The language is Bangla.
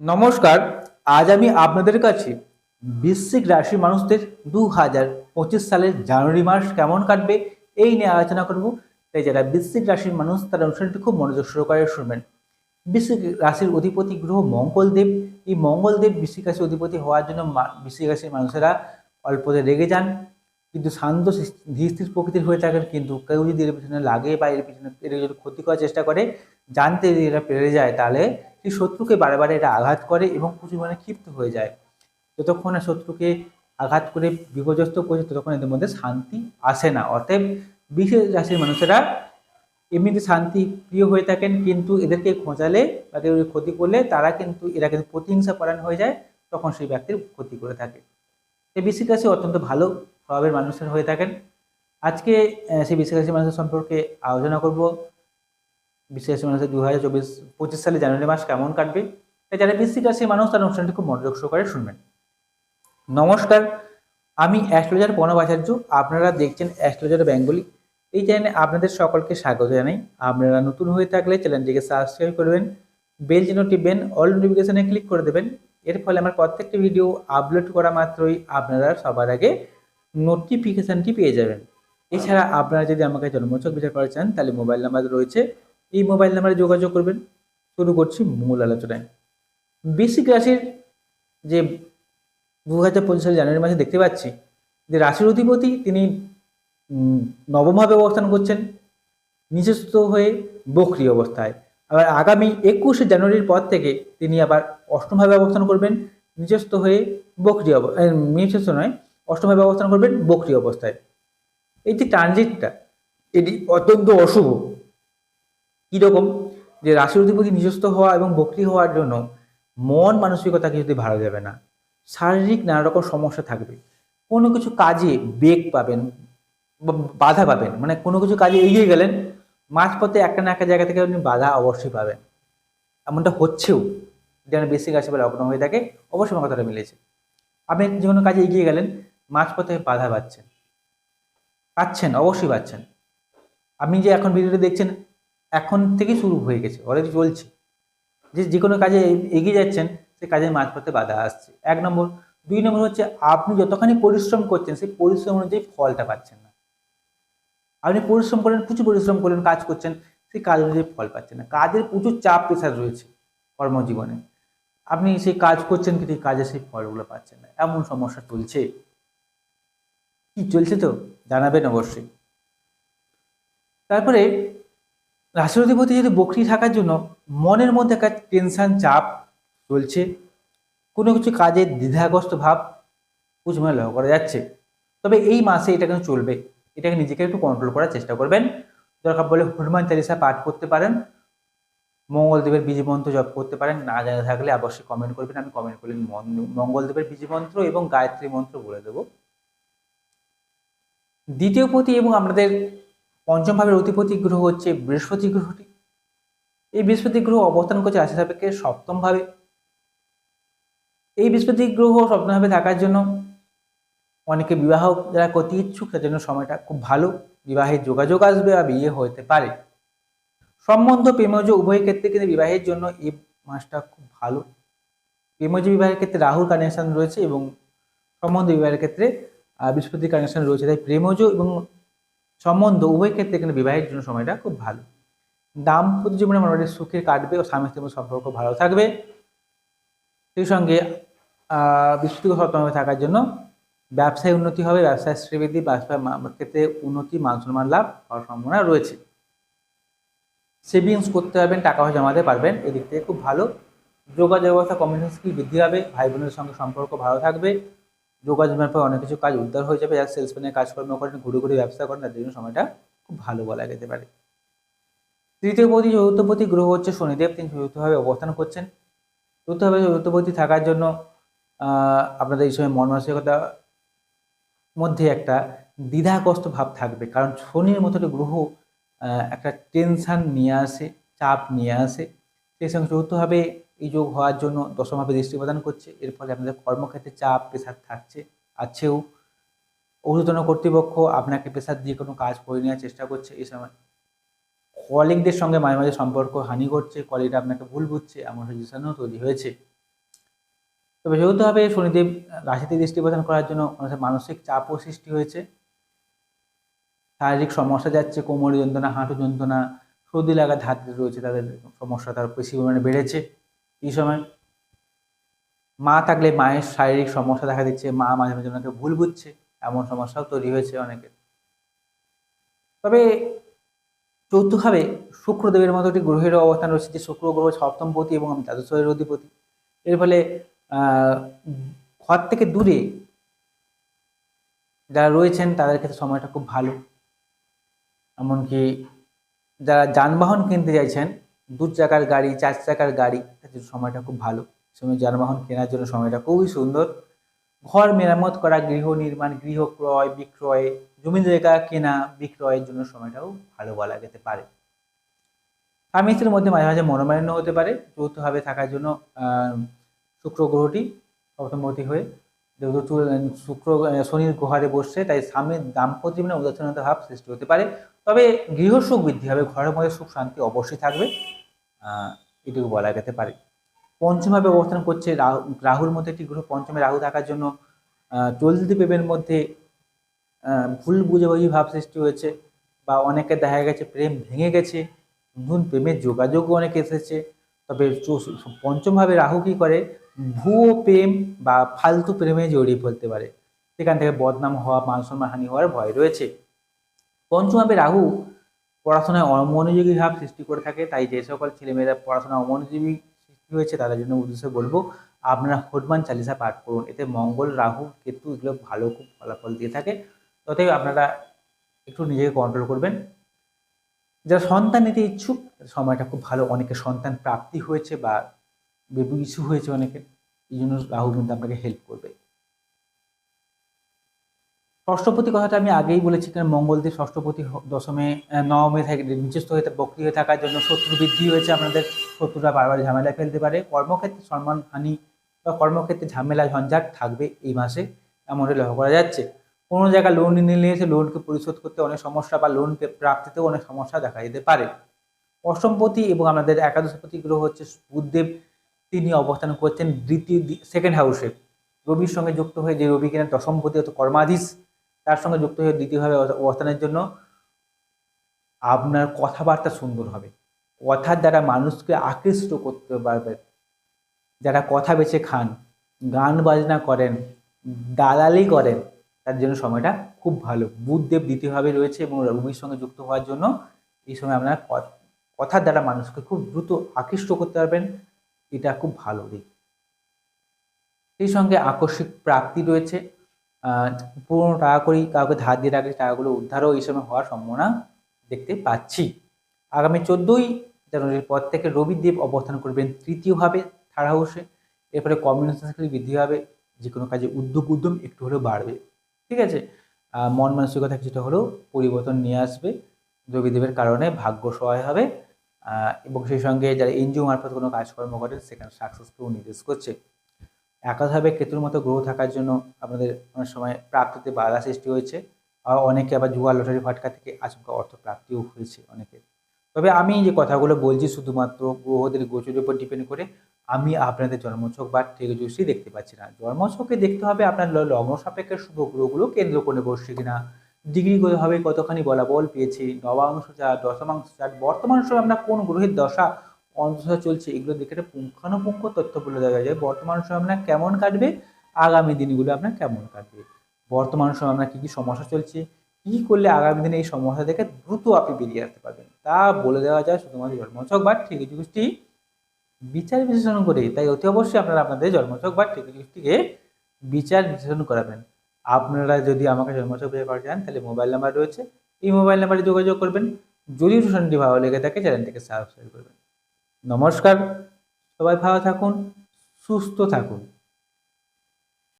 নমস্কার, আজ আমি আপনাদের কাছে বৃশ্চিক রাশির মানুষদের দু হাজার পঁচিশ সালের জানুয়ারি মাস কেমন কাটবে এই নিয়ে আলোচনা করব। তাই যারা বৃশ্চিক রাশির মানুষ, তারা অনুষ্ঠানটি খুব মনোযোগ সহকারে শুনবেন। বৃশ্চিক রাশির অধিপতি গ্রহ মঙ্গলদেব এই মঙ্গলদেব বৃশ্চিক রাশির অধিপতি হওয়ার জন্য বৃশ্চিক রাশির মানুষেরা অল্পতে রেগে যান। কিন্তু শান্ত ধীর প্রকৃতির হয়ে থাকেন, কিন্তু কেউ যদি এর পিছনে লাগে বা এর পিছনে এর যদি ক্ষতি করার চেষ্টা করে, জানতে যদি এরা পেরে যায়, তাহলে সেই শত্রুকে বারে বারে এটা আঘাত করে এবং প্রচুর মানে ক্ষিপ্ত হয়ে যায়। যতক্ষণ না শত্রুকে আঘাত করে বিপর্যস্ত করছে, ততক্ষণ এদের মধ্যে শান্তি আসে না। অতএব বিশেষ রাশির মানুষেরা এমনিতে শান্তি প্রিয় হয়ে থাকেন, কিন্তু এদেরকে খোঁচালে বা কেউ ক্ষতি করলে, তারা কিন্তু, এরা কিন্তু প্রতিহিংসা পরায়ণ হয়ে যায়, তখন সেই ব্যক্তির ক্ষতি করে থাকে। এই বৃশ্চিক রাশি অত্যন্ত ভালো স্বভাবের মানুষের হয়ে থাকেন। আজকে সেই রাশির মানুষের সম্পর্কে আলোচনা করব। বিশেষ মানুষের দু হাজার চব্বিশ, পঁচিশ সালে জানুয়ারি মাস কেমন কাটবে? তাই যারা বৃশ্চিক মানুষ তারা অনুষ্ঠানটি খুব মনোযোগ সহকারে শুনবেন। নমস্কার, আমি অ্যাস্ট্রোলজার প্রণব আচার্য। আপনারা দেখছেন অ্যাস্ট্রোলজার বেঙ্গলি। এই চ্যানেলে আপনাদের সকলকে স্বাগত জানাই। আপনারা নতুন হয়ে থাকলে চ্যানেলটিকে সাবস্ক্রাইব করবেন বেল যেন টিপবেন অল নোটিফিকেশনে ক্লিক করে দেবেন। এর ফলে আমার প্রত্যেকটি ভিডিও আপলোড করা মাত্রই আপনারা সবার আগে নোটিফিকেশানটি পেয়ে যাবেন। এছাড়া আপনারা যদি আমাকে জন্মচক বিচার করা চান তাহলে মোবাইল নাম্বার রয়েছে। এই মোবাইল নাম্বারে যোগাযোগ করবেন। শুরু করছি মূল আলোচনায়। বৃশ্চিক রাশির যে দু হাজার পঁচিশ সালে জানুয়ারি মাসে দেখতে পাচ্ছি যে রাশির অধিপতি তিনি নবমভাবে অবস্থান করছেন নিজস্ব হয়ে বক্রি অবস্থায়। আবার আগামী একুশে জানুয়ারির পর থেকে তিনি আবার অষ্টমভাবে অবস্থান করবেন নিজস্ব হয়ে বক্রি নিজস্ব নয় অষ্টমভাবে অবস্থান করবেন বক্রি অবস্থায়। এই যে ট্রানজিটটা, এটি অত্যন্ত অশুভ। কীরকম? যে রাশির অধিপতি নিজস্ব হওয়া এবং বক্রি হওয়ার জন্য মন মানসিকতা কিছুতে ভালো যাবে না, শারীরিক নানা রকম সমস্যা থাকবে। কোনো কিছু কাজে বেগ পাবেন বাধা পাবেন মানে কোনো কিছু কাজে এগিয়ে গেলেন, মাঝপথে একটা না একটা জায়গা থেকে আপনি বাধা অবশ্যই পাবেন। এমনটা হচ্ছেও যেন বেশি গাছে বা লগ্ন হয়ে থাকে, অবশ্যই আমার কথাটা মিলেছে। আপনি যে কোনো কাজে এগিয়ে গেলেন মাঝপথে বাধা পাচ্ছেন। পাচ্ছেন, অবশ্যই পাচ্ছেন। আপনি যে এখন ভিডিওটা দেখছেন, এখন থেকেই শুরু হয়ে গেছে অলরেডি চলছে। যে যে কোনো কাজে এগিয়ে যাচ্ছেন, সে কাজের মাঝপথে বাধা আসছে। এক নম্বর। দুই নম্বর হচ্ছে, আপনি যতখানি পরিশ্রম করছেন, সেই পরিশ্রম অনুযায়ী ফলটা পাচ্ছেন না। আপনি পরিশ্রম করেন, প্রচুর পরিশ্রম করেন, কাজ করছেন, সেই কাজ অনুযায়ী ফল পাচ্ছেন না। কাজের প্রচুর চাপ, প্রেশার রয়েছে কর্মজীবনে। আপনি সেই কাজ করছেন কিন্তু কাজে সেই ফলগুলো পাচ্ছেন না। এমন সমস্যা চলছে। কি চলছে তো? জানাবেন অবশ্যই। তারপরে রাষ্ট্রপতি যদি বকরি থাকার জন্য মনের মধ্যে একটা টেনশন চাপ চলছে, কোনো কিছু কাজে দ্বিধাগ্রস্ত ভাব কুচময় লক্ষ্য করা যাচ্ছে, তবে এই মাসে এটা কিন্তু চলবে। এটাকে নিজেকে একটু কন্ট্রোল করার চেষ্টা করবেন। দরকার বলে হনুমান চালিসা পাঠ করতে পারেন, মঙ্গলদেবের বীজ মন্ত্র জপ করতে পারেন, না জানা থাকলে অবশ্যই কমেন্ট করবেন, আমি কমেন্ট করলেন মঙ্গলদেবের বীজ মন্ত্র এবং গায়ত্রী মন্ত্র বলে দেবো। দ্বিতীয় পতি এবং আমাদের পঞ্চম ভাবের গ্রহ হচ্ছে বৃহস্পতি গ্রহটি। এই বৃহস্পতি গ্রহ অবস্থান করছে রাশি সাপেক্ষে সপ্তম ভাবে। এই বৃহস্পতি গ্রহ সপ্তমভাবে থাকার জন্য অনেকে বিবাহ যারা করতে ইচ্ছুক, তার জন্য সময়টা খুব ভালো। বিবাহের যোগাযোগ আসবে বা বিয়ে হতে পারে। সম্বন্ধ প্রেমজ উভয় ক্ষেত্রে কিন্তু বিবাহের জন্য এই মাসটা খুব ভালো। প্রেমজ বিবাহের ক্ষেত্রে রাহুর কানেকশন রয়েছে এবং সম্বন্ধ বিবাহের ক্ষেত্রে আহ, বৃহস্পতির কানেকশন রয়েছে। তাই প্রেমজ এবং সম্বন্ধ উভয় ক্ষেত্রে কিন্তু বিবাহের জন্য সময়টা খুব ভালো। দাম্পত্য জীবনে মোটামুটি সুখে কাটবে ও স্বামী স্ত্রীর সম্পর্ক ভালো থাকবে। সেই সঙ্গে আহ, বৃহস্পতি সপ্তমে থাকার জন্য ব্যবসায় উন্নতি হবে। ব্যবসায় শ্রীবৃদ্ধি ব্যবসায় ক্ষেত্রে উন্নতি মান সম্মান লাভ হওয়ার সম্ভাবনা রয়েছে। সেভিংস করতে পারবেন টাকা পয়সা জমাতে পারবেন এদিক থেকে খুব ভালো। যোগাযোগ ব্যবস্থা কমিউনিকেশন স্কিল বৃদ্ধি হবে ভাই বোনের সঙ্গে সম্পর্ক ভালো থাকবে। যোগাযোগের পর অনেক কিছু কাজ উদ্ধার হয়ে যাবে, যারা সেলসম্যানের কাজকর্ম করেন ঘুরে ঘুরে ব্যবসা করেন, তাদের জন্য সময়টা খুব ভালো বলা যেতে পারে। তৃতীয় পতি চতুর্থপতি গ্রহ হচ্ছে শনিদেব, তিনি চতুর্থভাবে অবস্থান করছেন। চতুর্থভাবে চতুর্থপতি থাকার জন্য আপনাদের এই সময় মন মানসিকতা মধ্যে একটা দ্বিধাগ্রস্ত ভাব থাকবে, কারণ শনির মতো গ্রহ একটা টেনশন নিয়ে আসে, চাপ নিয়ে আসে। সেই সঙ্গে চতুর্থভাবে এই যোগ হওয়ার জন্য দশমভাবে দৃষ্টি প্রদান করছে। এর ফলে আপনাদের কর্মক্ষেত্রে চাপ প্রেশার থাকছে। আছেও ঊর্ধ্বতন কর্তৃপক্ষ আপনাকে প্রেশার দিয়ে কোনো কাজ করে নেওয়ার চেষ্টা করছে। এই সময় কলিগদের সঙ্গে মাঝে মাঝে সম্পর্ক হানি করছে। কলিগরা আপনাকে ভুল বুঝছে, এমন সিচুয়েশনও তৈরি হয়েছে। তবে যৌথভাবে শনিদেব রাশিতে দৃষ্টি প্রদান করার জন্য মানুষের মানসিক চাপও সৃষ্টি হয়েছে। শারীরিক সমস্যা যাচ্ছে, কোমর যন্ত্রণা হাঁটু যন্ত্রণা, সর্দি লাগা ধাত রয়েছে, তাদের সমস্যা তার বেশি পরিমাণে বেড়েছে। এই সময় মা থাকলে মায়ের শারীরিক সমস্যা দেখা দিচ্ছে, মা মাঝে মাঝে ওনাকে ভুল বুঝছে, এমন সমস্যাও তৈরি হয়েছে অনেকের। তবে চৌথভাবে শুক্রদেবের মতো একটি গ্রহের অবস্থান রয়েছে, যে শুক্র গ্রহ সপ্তমপতি এবং দ্বাদশের অধিপতি। এর ফলে ঘর থেকে দূরে যারা রয়েছেন, তাদের ক্ষেত্রে সময়টা খুব ভালো। এমনকি যারা যানবাহন কিনতে চাইছেন দু চাকার গাড়ি, চার চাকার গাড়ি সময়টা খুব ভালো। সময় যানবাহন কেনার জন্য সময়টা খুবই সুন্দর। ঘর মেরামত করা, গৃহ নির্মাণ, গৃহ ক্রয়, বিক্রয় জমি জায়গা কেনা, বিক্রয়ের জন্য সময়টাও ভালো বলা যেতে পারে। স্বামী স্ত্রীর মধ্যে মাঝে মাঝে মনোমালিন্য হতে পারে, যৌথভাবে থাকার জন্য শুক্র গ্রহটি সপ্তমবতী হয়ে যেহেতু শুক্র শনির গুহারে বসছে, তাই স্বামীর দাম্পত্য জীবনে উদাসীনতা ভাব সৃষ্টি হতে পারে। তবে গৃহসুখ বৃদ্ধি হবে, ঘরের মধ্যে সুখ, শান্তি অবশ্যই থাকবে। এটুকু বলা যেতে পারে। পঞ্চমভাবে অবস্থান করছে রাহু রাহুর মধ্যে একটি গ্রহ। পঞ্চমে রাহু থাকার জন্য চলতি প্রেমের মধ্যে ভুল বুঝাবুঝি ভাব সৃষ্টি হয়েছে বা অনেকের দেখা গেছে প্রেম ভেঙে গেছে। নতুন প্রেমের যোগাযোগও অনেক এসেছে। তবে পঞ্চমভাবে রাহু কি করে? ভুয়ো প্রেম বা ফালতু প্রেমে জড়িয়ে ফেলতে পারে। সেখান থেকে বদনাম হওয়া, মান হানি হওয়ার ভয় রয়েছে। পঞ্চমভাবে রাহু পড়াশোনায় অমনোযোগী ভাব সৃষ্টি করে থাকে, তাই যে সকল ছেলেমেয়েরা পড়াশোনায় অমনোযোগী সৃষ্টি হয়েছে তাদের জন্য উদ্দেশ্যে বলব, আপনারা হনুমান চালিসা পাঠ করুন। এতে মঙ্গল, রাহু, কেতু এগুলো ভালো খুব ফলাফল দিয়ে থাকে। তথাপি আপনারা একটু নিজেকে কন্ট্রোল করবেন। যারা সন্তান নিতে ইচ্ছুক সময়টা খুব ভালো। অনেকের সন্তান প্রাপ্তি হয়েছে বা বেবি ইস্যু হয়েছে অনেকের, এই জন্য রাহু কিন্তু আপনাকে হেল্প করবে। ষষ্ঠপতি কথাটা আমি আগেই বলেছি, কারণ মঙ্গলদের ষষ্ঠপতি দশমে নবমে থাকে নিচস্থ হয়ে বক্রি হয়ে থাকার জন্য শত্রু বৃদ্ধি হয়েছে, আপনাদের শত্রুরা বারবার ঝামেলায় ফেলতে পারে। কর্মক্ষেত্রে সম্মান, হানি বা কর্মক্ষেত্রে ঝামেলা, ঝঞ্ঝাট থাকবে এই মাসে, এমনটাই লক্ষ্য করা যাচ্ছে। কোনো জায়গায় লোন এসে লোনকে পরিশোধ করতে অনেক সমস্যা বা লোন প্রাপ্তিতেও অনেক সমস্যা দেখা যেতে পারে। অষ্টমপতি এবং আমাদের একাদশপতি গ্রহ হচ্ছে বুধদেব, তিনি অবস্থান করছেন দ্বিতীয় সেকেন্ড হাউসে রবির সঙ্গে যুক্ত হয়ে যে রবি কিনা দশমপতি অর্থাৎ কর্মাধীশ তার সঙ্গে যুক্ত হয়ে দ্বিতীয়ভাবে অবস্থা- অবস্থানের জন্য আপনার কথাবার্তা সুন্দর হবে। কথার দ্বারা মানুষকে আকৃষ্ট করতে পারবেন যারা কথা বেছে খান, গান বাজনা করেন, দালালি করেন তার জন্য সময়টা খুব ভালো। বুধদেব দ্বিতীয়ভাবে রয়েছে এবং রবির সঙ্গে যুক্ত হওয়ার জন্য এই সময় আপনার কথার দ্বারা মানুষকে খুব দ্রুত আকৃষ্ট করতে পারবেন। এটা খুব ভালো দিক। সেই সঙ্গে আকস্মিক প্রাপ্তি রয়েছে। পুরোনো টাকা করি কাউকে ধার দিয়ে রাখলে টাকাগুলো উদ্ধারও এই সময় হওয়ার সম্ভাবনা দেখতে পাচ্ছি। আগামী চোদ্দোই জানুয়ারির পর থেকে রবিদেব অবস্থান করবেন তৃতীয়ভাবে থার্ড হাউসে। এরপরে কমিউনিকেশন স্কিল বৃদ্ধি হবে যে কোনো কাজে উদ্যোগ উদ্যম একটু হলেও বাড়বে। ঠিক আছে? মন মানসিকতা কিছুটা হলেও পরিবর্তন নিয়ে আসবে। রবিদেবের কারণে ভাগ্য সহায় হবে। এবং সেই সঙ্গে যারা এনজিও মারফত কোনো কাজকর্ম করেন, সেখানে সাকসেসকেও নির্দেশ করছে। একাধাবে কেতুর মতো গ্রহ থাকার জন্য আপনাদের অনেক সময় প্রাপ্তিতে বাধা সৃষ্টি হয়েছে। আর অনেকে আবার জুয়া, লটারি, ফাটকা থেকে আচমকা অর্থ প্রাপ্তিও হয়েছে অনেকের। তবে আমি যে কথাগুলো বলছি শুধুমাত্র গ্রহদের গোচরের উপর ডিপেন্ড করে, আমি আপনাদের জন্মছক বা টেকজোসি দেখতে পাচ্ছি না। জন্মছকে দেখতে হবে আপনার লগ্ন সাপেক্ষের শুভ গ্রহগুলো কেন্দ্র করে বসছে কিনা ডিগ্রি হবে কতখানি বলাবল পেয়েছি, নবাংশ চার দশমাংশ চার বর্তমান সময় আমরা কোন গ্রহের দশা অন্তঃদশা চলছে, এগুলো দেখে একটা পুঙ্খানুপুঙ্খ তথ্য বলে দেওয়া যায়। বর্তমান সময় আপনার কেমন কাটবে? আগামী দিনগুলো আপনার কেমন কাটবে? বর্তমান সময় আপনার কী কী সমস্যা চলছে? কী করলে আগামী দিনে এই সমস্যা থেকে দ্রুত আপনি বেরিয়ে আসতে পারবেন? তা বলে দেওয়া যায় শুধুমাত্র জন্মছক বা ঠিকই বিচার বিশ্লেষণ করে। তাই অতি অবশ্যই আপনারা আপনাদের জন্মছক বা ঠিকই বিচার বিশ্লেষণ করাবেন। আপনারা যদি আমাকে জন্মছক বের করা চান, তাহলে মোবাইল নাম্বার রয়েছে। এই মোবাইল নাম্বারে যোগাযোগ করবেন। যদি অনুষ্ঠানটি ভালো লেগে থাকে, চ্যানেলটিকে সাবস্ক্রাইব করবেন। নমস্কার সবাই ভালো থাকুন সুস্থ থাকুন।